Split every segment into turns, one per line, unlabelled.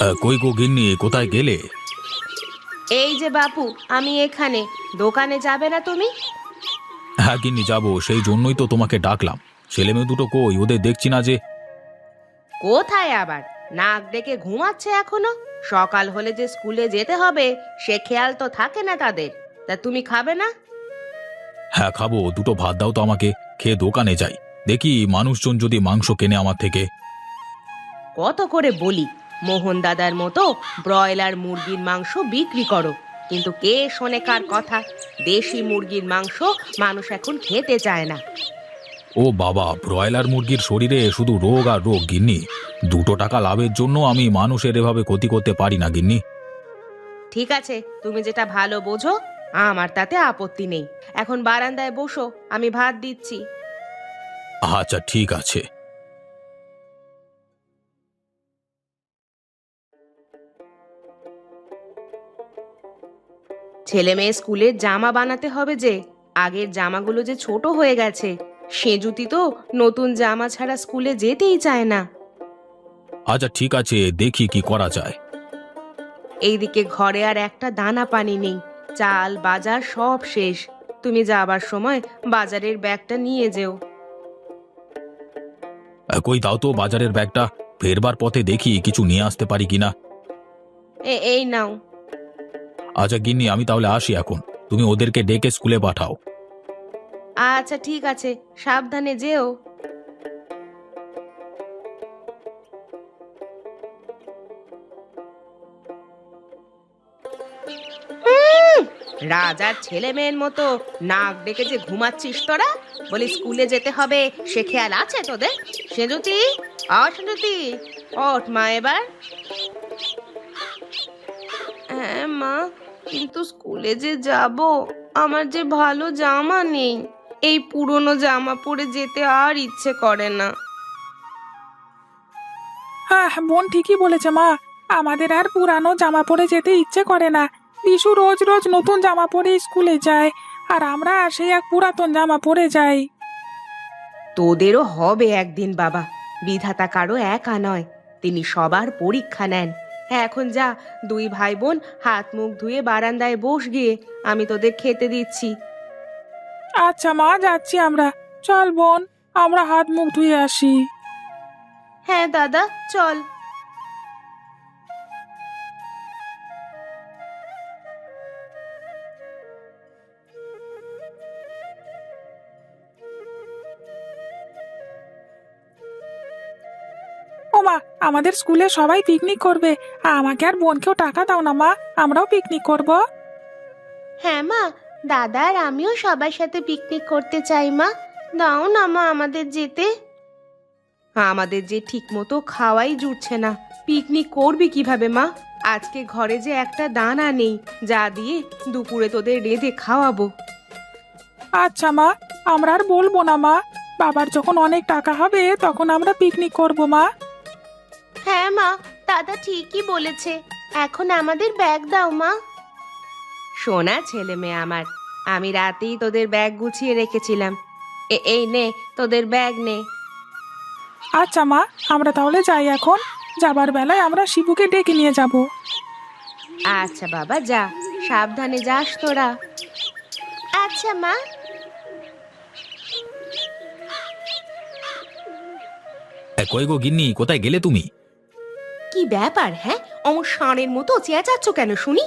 আহ, কই গো গিন্নি কোথায় গেলে?
এই যে বাপু আমি এখানে। দোকানে যাবে না তুমি?
হ্যাঁ গিন্নি যাব। সেই জন্যই তো তোমাকে ডাকলাম। ছেলে মেয়ে দুটো কই? ওদের দেখছি না যে।
কোথায় আবার? নাক ডেকে ঘুমাচ্ছে এখনও? সকাল হলে যে স্কুলে যেতে হবে সে খেয়াল তো থাকে না তাদের। তা তুমি খাবে না?
হ্যাঁ খাব। দুটো ভাত দাও তো আমাকে। খেয়ে দোকানে যাই। দেখি মানুষজন যদি মাংস কেনে আমার থেকে।
কত করে বলি? মোহন দাদার মতো ব্রয়লার মুরগির মাংস বিক্রি করো। কিন্তু কে শোনে কার কথা? দেশি মুরগির মাংস মানুষ এখন খেতে চায় না।
ও বাবা ব্রয়লার মুরগির শরীরে শুধু রোগ আর রোগ গিন্নি। দুটো টাকা লাভের জন্য আমি মানুষের এভাবে ক্ষতি করতে পারি না গিন্নি।
ঠিক আছে তুমি যেটা ভালো বোঝো আমার তাতে আপত্তি নেই। এখন বারান্দায় বসো আমি ভাত দিচ্ছি।
আচ্ছা ঠিক আছে।
ছেলে মেয়ে স্কুলের জামা বানাতে হবে যে আগের জামাগুলো যে ছোট হয়ে গেছে। সে জুতি তো নতুন জামা ছাড়া স্কুলে যেতেই চায় না।
আচ্ছা ঠিক আছে দেখি কি করা যায়।
এইদিকে ঘরে আর একটা দানা পানি নেই। চাল বাজার সব শেষ। তুমি যাবার সময় বাজারের ব্যাগটা নিয়ে যেও।
কই দাও তো বাজারের ব্যাগটা। ফেরবার পথে দেখি কিছু নিয়ে আসতে পারি কিনা।
এ- এই নাও।
আচ্ছা গিন্নি, আমি তাহলে আসি এখন। তুমি ওদেরকে ডেকে স্কুলে পাঠাও।
আচ্ছা ঠিক আছে। সাবধানে যেও। রাজার ছেলে মেয়ের মতো নাক ডেকে যে ঘুমাচ্ছিস তোরা? বলি, স্কুলে যেতে হবে, সে খেয়াল আছে তোদের? সেজুতি অসেজুতি ওঠ মা এবার। হ্যাঁ মা। কিন্তু স্কুলে যে যাব আমার যে ভালো জামা নেই এই পুরনো জামা পরে যেতে আর ইচ্ছে করে না।
হ্যাঁ বোন ঠিকই বলেছে মা। আমাদের আর পুরানো জামা পরে যেতে ইচ্ছে করে না। বিশু রোজ রোজ নতুন জামা পরে স্কুলে যায় আর আমরা সেই এক পুরাতন জামা পরে যাই।
তোদেরও হবে একদিন বাবা। বিধাতা কারও একা নয় তিনি সবার পরীক্ষা নেন। এখন যা। দুই ভাই বোন হাত মুখ ধুয়ে বারান্দায় বস গিয়ে আমি তোদের খেতে দিচ্ছি।
আচ্ছা মা যাচ্ছি আমরা। চল বোন আমরা হাত মুখ ধুয়ে আসি।
হ্যাঁ দাদা চল।
মা আমাদের স্কুলে সবাই পিকনিক করবে। আমাকে আর বোনকেও টাকা দাও না মা আমরাও পিকনিক করব।
হ্যাঁ মা দাদা আর আমিও সবার সাথে পিকনিক করতে চাই মা। দাও না মা আমাদের যেতে। আমাদের যে ঠিক মতো খাওয়াই জুটছে না পিকনিক করবি কীভাবে মা? আজকে ঘরে যে একটা দানা নেই যা দিয়ে দুপুরে তোদের রেঁধে খাওয়াবো।
আচ্ছা মা আমরা আর বলব না মা। বাবার যখন অনেক টাকা হবে তখন আমরা পিকনিক করব মা।
হ্যাঁ মা দাদা ঠিকই বলেছে। এখন আমাদের ব্যাগ দাও মা। সোনা ছেলে মেয়ে আমার আমি রাতেই তোদের ব্যাগ গুছিয়ে রেখেছিলাম। এ- এই নে তোদের ব্যাগ নে।
আচ্ছা মা আমরা তাহলে যাই এখন। যাবার বেলায় আমরা শিবুকে ডেকে নিয়ে যাব।
আচ্ছা বাবা যা। সাবধানে যাস তোরা। আচ্ছা মা।
এ, কই গো গিন্নি কোথায় গেলে তুমি?
কি ব্যাপার হ্যাঁ? অমর ষাঁড়ের মতো চেঁচাচ্ছ কেন শুনি?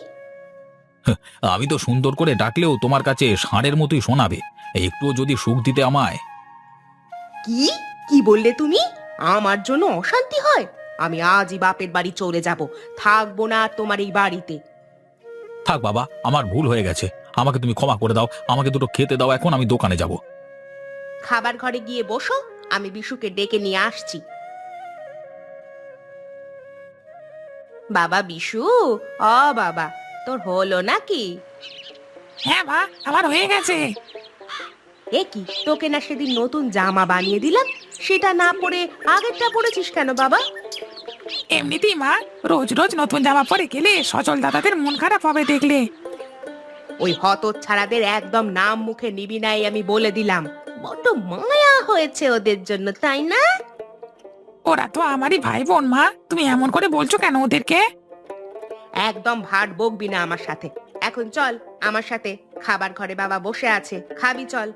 আমি তো সুন্দর করে ডাকলেও তোমার কাছে ষাঁড়ের মতোই শোনাবে। একটুও যদি সুখ দিতে আমায়।
কি? কি বললে তুমি? আমার জন্য অশান্তি হয়? আমি আজই বাপের বাড়ি চলে যাব। থাকব না আর তোমার এই বাড়িতে।
থাক বাবা আমার ভুল হয়ে গেছে। আমাকে তুমি ক্ষমা করে দাও। আমাকে দুটো খেতে দাও। এখন আমি দোকানে যাব।
খাবার ঘরে গিয়ে বসো। আমি বিশুকে ডেকে নিয়ে আসছি। বাবা বিশু? অ বাবা তোর হলো নাকি?
হ্যাঁ মা আমার হয়ে গেছে।
এ কি তোকে না সেদিন নতুন জামা বানিয়ে দিলাম? সেটা না পরে আগেরটা পরেছিস কেন বাবা?
এমনিতেই মা রোজ রোজ নতুন জামা পরে গেলে সচল দাদাদের মন খারাপ হবে দেখলে।
ওই হত ছাড়াদের একদম নাম মুখে নিবি নাই আমি বলে দিলাম। বড্ড মায়া হয়েছে ওদের জন্য তাই না?
ওরা তো আমারই ভাই বোন মা। তুমি এমন করে বলছো কেন ওদেরকে?
একদম ভাট বকবি না আমার সাথে। এখন চল আমার সাথে খাবার ঘরে বাবা বসে আছে। খাবি চল।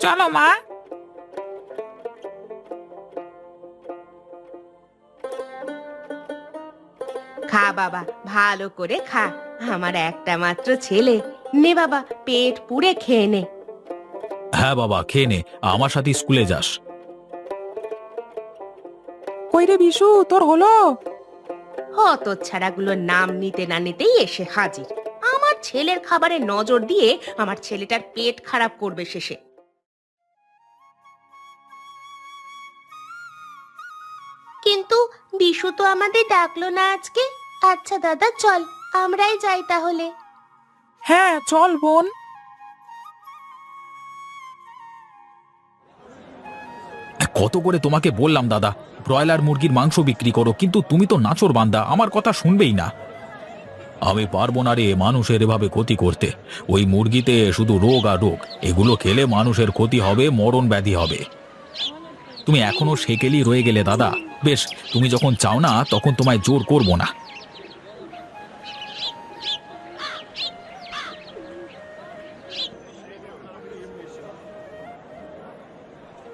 চলো মা।
খা বাবা ভালো করে খা। আমার একটা মাত্র ছেলে। নে বাবা পেট পুড়ে খেয়ে নে।
হ্যাঁ বাবা খেয়ে নে। আমার সাথে স্কুলে যাস।
কই রে বিশু তোর হলো?
হত ছাড়াগুলোর নাম নিতে না নিতেই এসে হাজির। আমার ছেলের খাবারে নজর দিয়ে আমার ছেলেটার পেট খারাপ করবে শেষে। কিন্তু বিশু তো আমাদের ডাকলো না আজকে। আচ্ছা দাদা চল আমরাই যাই তাহলে।
হ্যাঁ চল বোন।
কত করে তোমাকে বললাম, দাদা? ব্রয়লার মুরগির মাংস বিক্রি করো, কিন্তু তুমি তো নাচর বান্দা, আমার কথা শুনবেই না। আমি পারব না রে মানুষের এভাবে ক্ষতি করতে। ওই মুরগিতে শুধু রোগ আর রোগ, এগুলো খেলে মানুষের ক্ষতি হবে, মরণ ব্যাধি হবে। তুমি এখনও সেকেলি রয়ে গেলে, দাদা। বেশ, তুমি যখন চাও না, তখন তোমায় জোর করব না।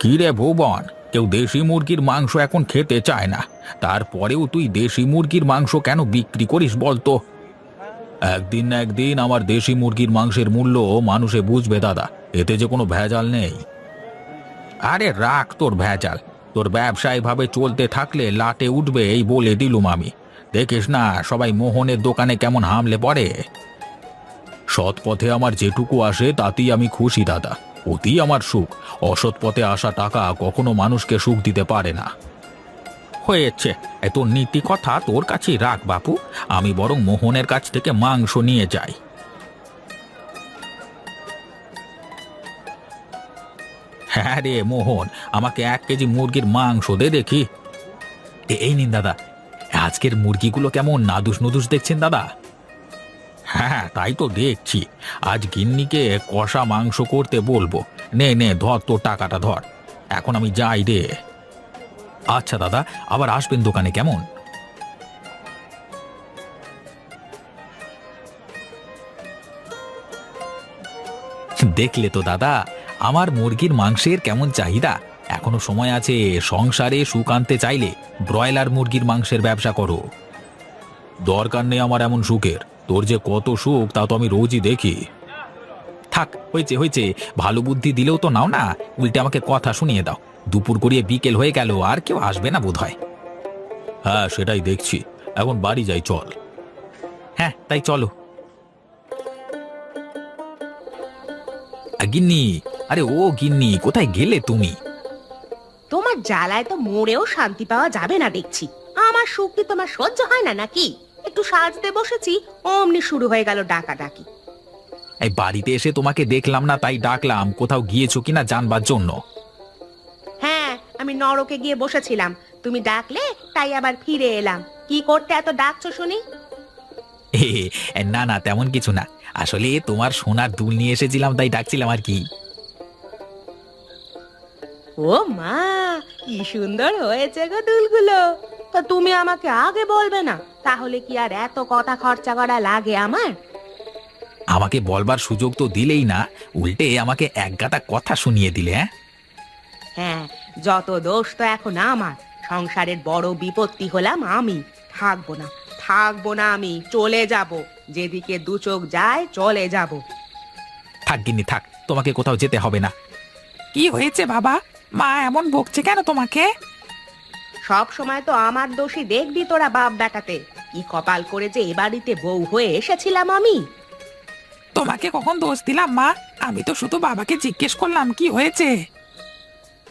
কি রে ভুবন? কেউ দেশি মুরগির মাংস এখন খেতে চায় না। তারপরেও তুই দেশি মুরগির মাংস কেন বিক্রি করিস বলতো? একদিন না একদিন আমার দেশি মুরগির মাংসের মূল্য মানুষে বুঝবে দাদা, এতে যে কোনো ভেজাল নেই। আরে রাখ তোর ভেজাল, তোর ব্যবসায় ভাবে চলতে থাকলে লাটে উঠবে এই বলে দিলুম আমি। দেখিস না সবাই মোহনের দোকানে কেমন হামলে পড়ে? সৎ পথে আমার যেটুকু আসে তাতেই আমি খুশি দাদা। অতি আমার সুখ। অসৎ পথে আসা টাকা কখনো মানুষকে সুখ দিতে পারে না। হয়েছে। এত নীতি কথা তোর কাছেই রাখ, বাপু। আমি বরং মোহনের কাছ থেকে মাংস নিয়ে যাই। হ্যাঁ রে মোহন, আমাকে এক কেজি মুরগির মাংস দে দেখি। এই নিন দাদা। আজকের মুরগিগুলো কেমন নাদুস নুদুস দেখছেন দাদা? তাই তো দেখছি। আজ গিন্নিকে কষা মাংস করতে বলব। নে নে, ধর, তোর টাকাটা ধর। এখন আমি যাই রে। আচ্ছা দাদা, আবার আসবেন দোকানে, কেমন? দেখলে তো, দাদা, আমার মুরগির মাংসের কেমন চাহিদা? এখনও সময় আছে সংসারে সুখ আনতে চাইলে ব্রয়লার মুরগির মাংসের ব্যবসা করো। দরকার নেই আমার এমন সুখের। তোর যে কত সুখ, তা তো আমি রোজই দেখি। থাক, হয়েছে হয়েছে। ভালো বুদ্ধি দিলেও তো নাও না। উল্টে আমাকে কথা শুনিয়ে দাও। দুপুর গড়িয়ে বিকেল হয়ে গেল, আর কেউ আসবে না বোধ হয় হ্যাঁ সেটাই দেখছি। এখন বাড়ি যাই, চল। হ্যাঁ তাই চলো। গিন্নি। আরে, ও গিন্নি, কোথায় গেলে তুমি?
তোমার জ্বালায় তো মরেও শান্তি পাওয়া যাবে না দেখছি। আমার সুখ কি তোমার সহ্য হয় না নাকি? একটু সাজতে বসেছি অমনি শুরু হয়ে গেল ডাকা ডাকি
এই বাড়িতে এসে তোমাকে দেখলাম না তাই ডাকলাম কোথাও গিয়েছো কিনা জানবার জন্য?
হ্যাঁ আমি নরকে গিয়ে বসেছিলাম তুমি ডাকলে তাই আবার ফিরে এলাম। কি করতে এত ডাকছো শুনি?
এ, না না তেমন কিছু না। আসলে তোমার সোনার দুল নিয়ে এসেছিলাম তাই ডাকছিলাম আর কি।
ও মা কি সুন্দর হয়েছে গো দুলগুলো। তা তুমি আমাকে আগে বলবে না। তাহলে কি আর এত কথা খরচা করা লাগে আমার?
আমাকে বলবার সুযোগ তো দিলেই না। উল্টে আমাকে এক গাদা কথা শুনিয়ে দিলে হ্যাঁ?
হ্যাঁ যত দোষ তো এখন আমার। সংসারের বড় বিপত্তি হলাম আমি। থাকব না থাকব না আমি চলে যাব। যেদিকে দু চোখ যায় চলে যাব।
থাক গিন্নি থাক তোমাকে কোথাও যেতে হবে না।
কি হয়েছে বাবা? মা এমন বকছে কেন তোমাকে?
সব সময় তো আমার দোষী দেখবি তোরা বাপ বেটাতে কি কপাল করে যে এ বাড়িতে বউ হয়ে এসেছিলাম আমি?
তোমাকে কখন দোষ দিলাম মা? আমি তো শুধু বাবাকে জিজ্ঞেস করলাম কি হয়েছে?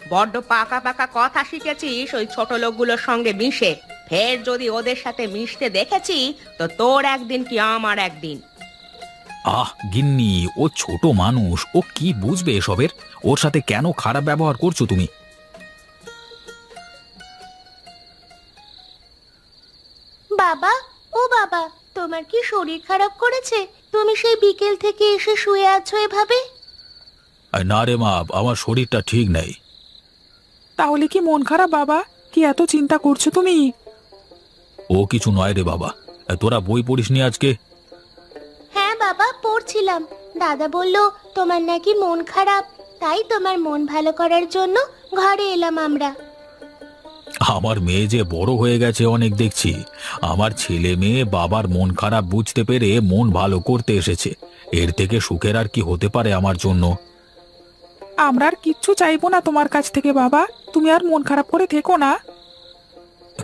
বড্ড পাকা পাকা কথা শিখেছিস ওই ছোট লোকগুলোর সঙ্গে মিশে। ফের যদি ওদের সাথে মিশতে দেখেছি তো তোর একদিন কি আমার একদিন।
আহ গিন্নি ও ছোট মানুষ ও কি বুঝবে এসবের? ওর সাথে কেন খারাপ ব্যবহার করছ তুমি?
বাবা ও বাবা তোমার কি শরীর খারাপ করেছে? তুমি সেই বিকেল থেকে এসে শুয়ে আছো এভাবে?
আর না রে মা আমার শরীরটা ঠিক নেই।
তাহলে কি মন খারাপ বাবা? কি এত চিন্তা করছ তুমি?
ও কিছু নয় রে বাবা। তোরা বই পড়িস নি আজকে?
হ্যাঁ বাবা পড়ছিলাম। দাদা বলল তোমার নাকি মন খারাপ। তাই তোমার মন ভালো করার জন্য ঘরে এলাম আমরা।
আমার মেয়ে যে বড় হয়ে গেছে অনেক দেখছি। আমার ছেলে মেয়ে বাবার মন খারাপ বুঝতে পেরে মন ভালো করতে এসেছে। এর থেকে সুখের আর কি হতে পারে আমার জন্য?
আমরা আর কিচ্ছু চাইব না তোমার কাছ থেকে বাবা। তুমি আর মন খারাপ করে থেকো না।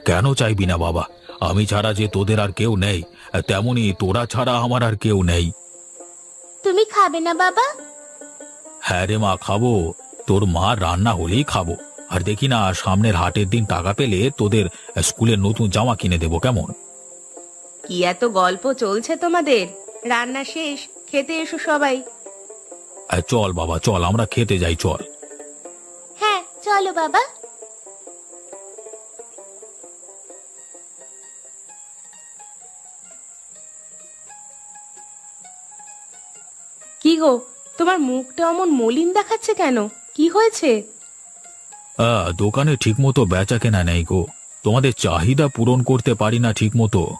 কেন চাইবি না বাবা? আমি ছাড়া যে তোদের আর কেউ নেই তেমনি তোরা ছাড়া আমার আর কেউ নেই।
তুমি খাবে না বাবা?
হ্যাঁ রে মা খাব। তোর মা রান্না হলেই খাব। আর দেখি না সামনের হাটের দিন টাকা পেলে তোদের স্কুলের নতুন জামা কিনে দেবো কেমন?
কি এত গল্প চলছে তোমাদের? রান্না শেষ খেতে এসো সবাই।
আহ, চল বাবা চল আমরা খেতে যাই চল।
হ্যাঁ চলো বাবা। কি গো তোমার মুখটা অমন মলিন দেখাচ্ছে কেন? কি হয়েছে?
আহ, দোকানে ঠিকমতো বেচা কেনা নেই গো। তোমাদের চাহিদা পূরণ করতে পারি না ঠিকমতো।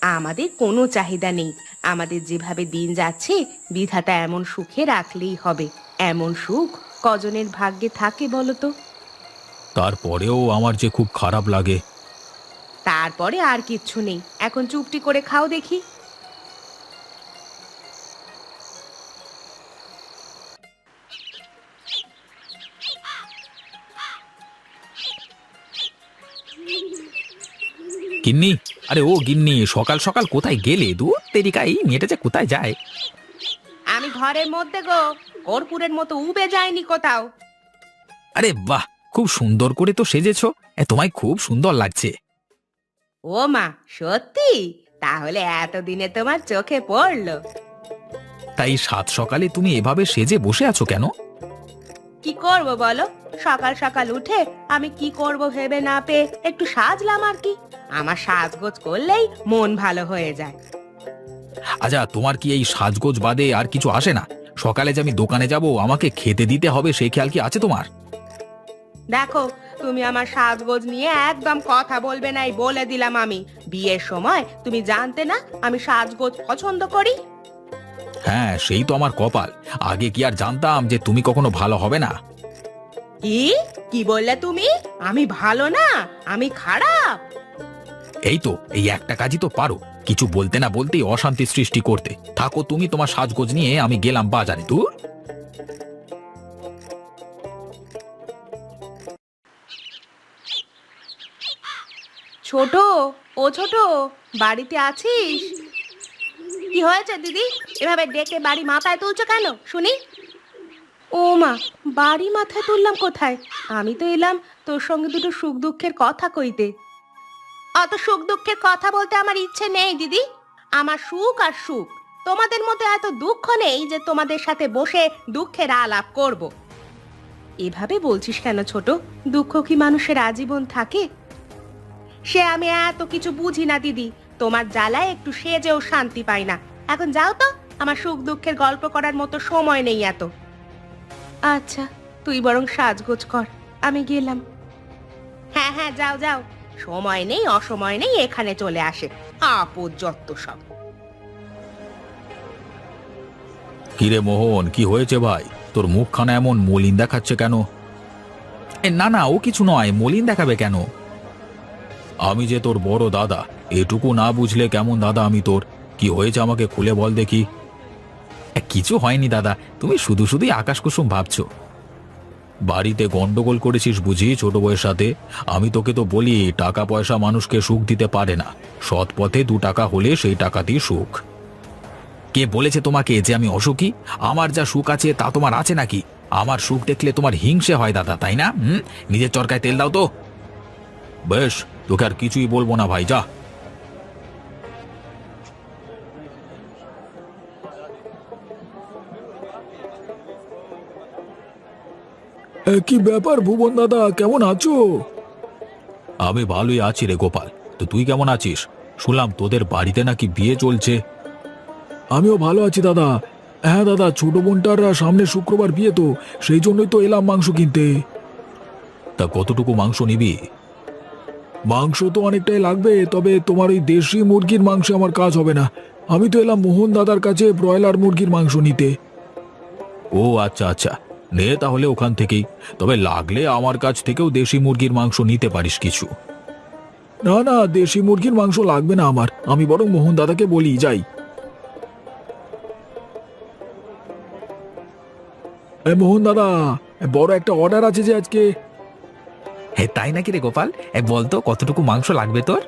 আমাদের কোনো চাহিদা নেই। আমাদের যেভাবে দিন যাচ্ছে বিধাতা এমন সুখে রাখলেই হবে। এমন সুখ কজনের ভাগ্যে থাকে বলো তো?
তারপরেও আমার যে খুব খারাপ লাগে।
তারপরে আর কিচ্ছু নেই। এখন চুপটি করে খাও দেখি।
গিন্নি? আরে ও গিন্নি সকাল সকাল কোথায় গেলে? দু তেরিকা এই মেয়েটা যে কোথায় যায়?
আমি ঘরের মধ্যে গো কর্পূরের মতো উবে যায়নি কোথাও।
আরে বাহ খুব সুন্দর করে তো সেজেছো। এ, তোমায় খুব সুন্দর লাগছে।
ও মা সত্যি? তাহলে এতদিনে তোমার চোখে পড়ল।
তাই সাত সকালে তুমি এভাবে সেজে বসে আছো কেন?
কি করব বলো? সকাল সকাল উঠে আমি কি করব ভেবে না পেয়ে একটু সাজলাম আর কি। আমার সাজগোজ করলেই মন ভালো হয়ে যায়।
আচ্ছা তোমার কি এই সাজগোজ বাদে আর কিছু আসে না? সকালে যে আমি দোকানে যাব আমাকে খেতে দিতে হবে সেই খেয়াল কি আছে তোমার?
দেখো তুমি আমার সাজগোজ নিয়ে একদম কথা বলবে নাই বলে দিলাম আমি। বিয়ের সময় তুমি জানতে না আমি সাজগোজ পছন্দ করি?
হ্যাঁ সেই তো আমার কপাল। আগে কি আর জানতাম যে তুমি কখনো ভালো হবে না?
কি? কি বললে তুমি? আমি ভালো না? আমি খারাপ?
এই তো এই একটা কাজই তো পারো। কিছু বলতে না বলতেই অশান্তি সৃষ্টি করতে। থাকো তুমি তোমার সাজগোজ নিয়ে আমি গেলাম বাজারে দূর?
ছোট ও ছোট বাড়িতে আছিস? কি হয়েছে, দিদি? এভাবে ডেকে বাড়ি মাথায় তুলছো কেন? শুনি। ও মা, বাড়ি মাথায় তুললাম কোথায়? আমি তো এলাম তোর সঙ্গে দুটো সুখ দুঃখের কথা কইতে। অত সুখ দুঃখের কথা বলতে আমার ইচ্ছে নেই, দিদি। আমার সুখ আর সুখ। তোমাদের মধ্যে এত দুঃখ নেই যে তোমাদের সাথে বসে দুঃখের আলাপ করব। এভাবে বলছিস কেন ছোট? দুঃখ কি মানুষের আজীবন থাকে? সে আমি এত কিছু বুঝি না, দিদি। তোমার জ্বালায় একটু সেজেও শান্তি পাই না। এখন যাও তো আমার সুখ দুঃখের গল্প করার মতো সময় নেই এত। আচ্ছা তুই বরং সাজগোজ কর আমি গেলাম। হ্যাঁ হ্যাঁ যাও যাও। সময় নেই অসময় নেই এখানে চলে আসে। আপদ যত সব।
কিরে মোহন কি হয়েছে ভাই? তোর মুখখানা এমন মলিন দেখাচ্ছে কেন? এ, না না ও কিছু নয় মলিন দেখাবে কেন? আমি যে তোর বড় দাদা এটুকু না বুঝলে কেমন দাদা আমি তোর? কি হয়েছে আমাকে খুলে বল দেখি। কিছু হয়নি দাদা, তুমি শুধু শুধুই আকাশ কুসুম ভাবছ। বাড়িতে গন্ডগোল করেছিস বুঝি ছোট বউয়ের সাথে? আমি তোকে তো বলি টাকা পয়সা মানুষকে সুখ দিতে পারে না। সৎ পথে দু টাকা হলে সেই টাকাতেই সুখ। কে বলেছে তোমাকে যে আমি অসুখী? আমার যা সুখ আছে তা তোমার আছে নাকি? আমার সুখ দেখলে তোমার হিংসে হয় দাদা, তাই না? হুম? নিজের চরকায় তেল দাও তো। বেশ, তোকে আর কিছুই বলব না ভাই, যা। কি ব্যাপার ভুবন দাদা? কেমন আছো? আমি ভালোই আছি রে গোপাল। তো তুই কেমন আছিস? শুনলাম তোদের বাড়িতে নাকি বিয়ে চলছে। আমিও ভালো আছি দাদা। হ্যাঁ দাদা ছোট বোনটার সামনে শুক্রবার বিয়ে তো সেই জন্যই তো এলাম মাংস কিনতে। তা কতটুকু মাংস নিবি?
মাংস তো অনেকটাই লাগবে তবে তোমার ওই দেশি মুরগির মাংস আমার কাজ হবে না। আমি তো এলাম মোহন দাদার কাছে ব্রয়লার মুরগির মাংস নিতে।
ও আচ্ছা আচ্ছা। নে তাহলে ওখান থেকেই। তবে লাগলে আমার কাছ থেকেও দেশি মুরগির মাংস নিতে পারিস কিছু।
না না দেশি মুরগির মাংস লাগবে না আমার। আমি বরং মোহন দাদাকে বলি যাই। এ, মোহন দাদা বড় একটা অর্ডার আছে যে আজকে।
হ্যাঁ তাই নাকি রে গোপাল? এ বলতো কতটুকু মাংস লাগবে তোর?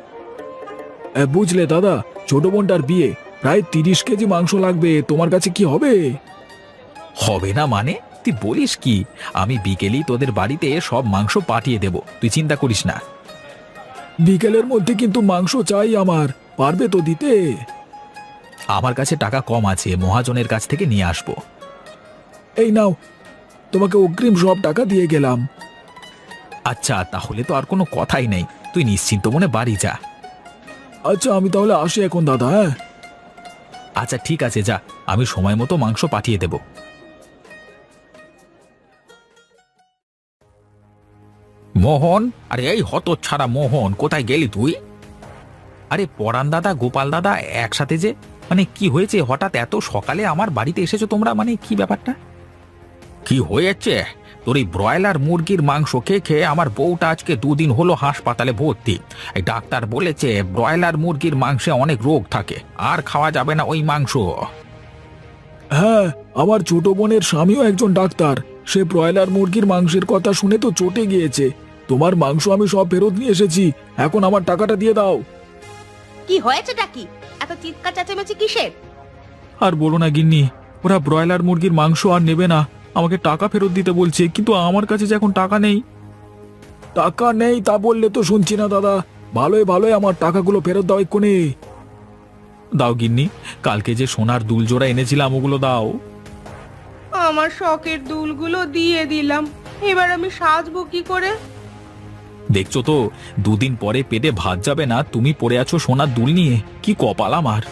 এ, বুঝলে দাদা ছোট বোনটার বিয়ে। প্রায় তিরিশ কেজি মাংস লাগবে। তোমার কাছে কি হবে?
হবে না মানে? তুই বলিস কি? আমি বিকেলেই তোদের বাড়িতে সব মাংস পাঠিয়ে দেব। তুই চিন্তা করিস না।
বিকেলের মধ্যে কিন্তু মাংস চাই আমার। পারবে তো দিতে?
আমার কাছে টাকা কম আছে মহাজনের কাছ থেকে নিয়ে আসব।
এই নাও তোমাকে অগ্রিম সব টাকা দিয়ে গেলাম।
আচ্ছা তাহলে তো আর কোনো কথাই নেই। তুই নিশ্চিন্ত মনে বাড়ি যা।
আচ্ছা আমি তাহলে আসি এখন দাদা হ্যাঁ?
আচ্ছা ঠিক আছে যা। আমি সময় মতো মাংস পাঠিয়ে দেব। মোহন? আরে এই হত ছাড়া মোহন, কোথায় গেলি তুই? আরে পরান দাদা, গোপাল দাদা, একসাথে যে? মানে কি হয়েছে? হঠাৎ এত সকালে আমার বাড়িতে এসেছ তোমরা? মানে কি ব্যাপারটা? কি হয়েছে? তোর এই ব্রয়লার মুরগির মাংস খেয়ে খেয়ে আমার বউটা আজকে দুদিন হলো হাসপাতালে ভর্তি। এই ডাক্তার বলেছে, ব্রয়লার মুরগির মাংসে অনেক রোগ থাকে। আর খাওয়া যাবে না ওই মাংস।
হ্যাঁ আমার ছোট বোনের স্বামীও একজন ডাক্তার। সে ব্রয়লার মুরগির মাংসের কথা শুনে তো চটে গিয়েছে। তোমার মাংস আমি সব ফেরত নিয়ে এসেছি। এখন আমার টাকাটা দিয়ে দাও।
কি হয়েছেটা কি? এত চিৎকার চেঁচামেচি কিসের?
আর বলো না গিন্নি ওরা ব্রয়লার মুরগির মাংস আর নেবে না। আমাকে টাকা ফেরত দিতে বলছে কিন্তু আমার কাছে যে এখন টাকা নেই।
টাকা নেই তা বললে তো শুনছি না দাদা। ভালোই ভালোই আমার টাকাগুলো ফেরত দাও এক্ষুনি।
দাও গিন্নি কালকে যে সোনার দুল জোড়া এনেছিলাম ওগুলো দাও।
আমার শখের দুলগুলো দিয়ে দিলাম। এবার আমি সাজবো কি করে?
দেখছ তো, দুদিন পরে পেটে ভাত যাবে না, তুমি পড়ে আছো সোনার দুল নিয়ে, কি কপাল আমার?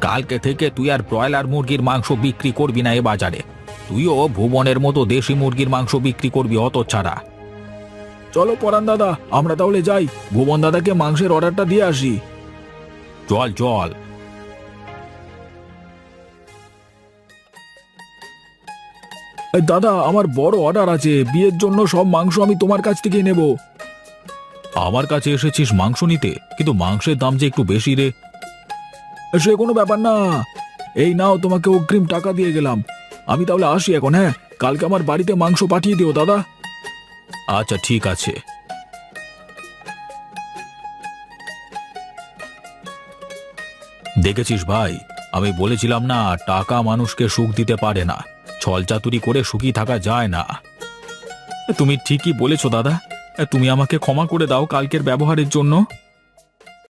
কালকে থেকে তুই আর ব্রয়লার মুরগির মাংস বিক্রি করবি না এ বাজারে। তুইও ভুবনের মতো দেশি মুরগির মাংস বিক্রি করবি অত ছাড়া।
চলো পরান দাদা, আমরা তাহলে যাই, ভুবন দাদাকে মাংসের অর্ডারটা দিয়ে আসি।
চল চল
দাদা আমার বড় অর্ডার আছে। বিয়ের জন্য সব মাংস আমি তোমার কাছ থেকে নেব।
আমার কাছে এসেছিস মাংস নিতে কিন্তু মাংসের দাম যে একটু বেশি রে।
সে কোনো ব্যাপার না। এই নাও তোমাকে অগ্রিম টাকা দিয়ে গেলাম। আমি তাহলে আসি এখন হ্যাঁ? কালকে আমার বাড়িতে মাংস পাঠিয়ে দিও দাদা।
আচ্ছা ঠিক আছে। দেখেছিস ভাই আমি বলেছিলাম না টাকা মানুষকে সুখ দিতে পারে না। ছলচাতুরি করে সুখী থাকা যায় না। তুমি ঠিকই বলেছ, দাদা। তুমি আমাকে ক্ষমা করে দাও কালকের ব্যবহারের জন্য।